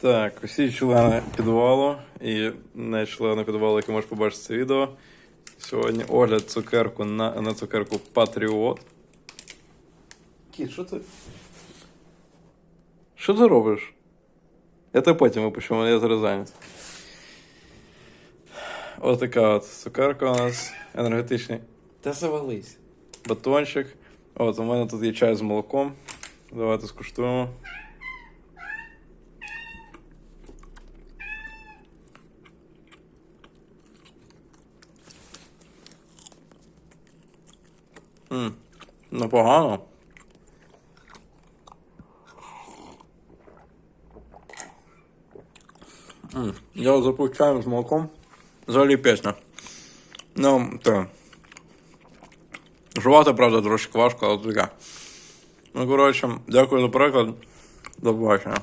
Так, усі члени підвалу і не члени підвалу, які можеш побачити це відео. Сьогодні огляд цукерку на, на цукерку Патріот. Кіт, що ти? Що ти робиш? Я тебе потім випущу, я зараз зайнятий. Ось така от цукерка у нас енергетичний Та завались. батончик. От, у мене тут є чай з молоком. Давайте скуштуємо. М, Непогано. М, Я чаєм з молоком. Взагалі пісня. Ну, то. Жувати, правда, трошки важко, але таке. Ну, коротше, дякую за переклад. До побачення.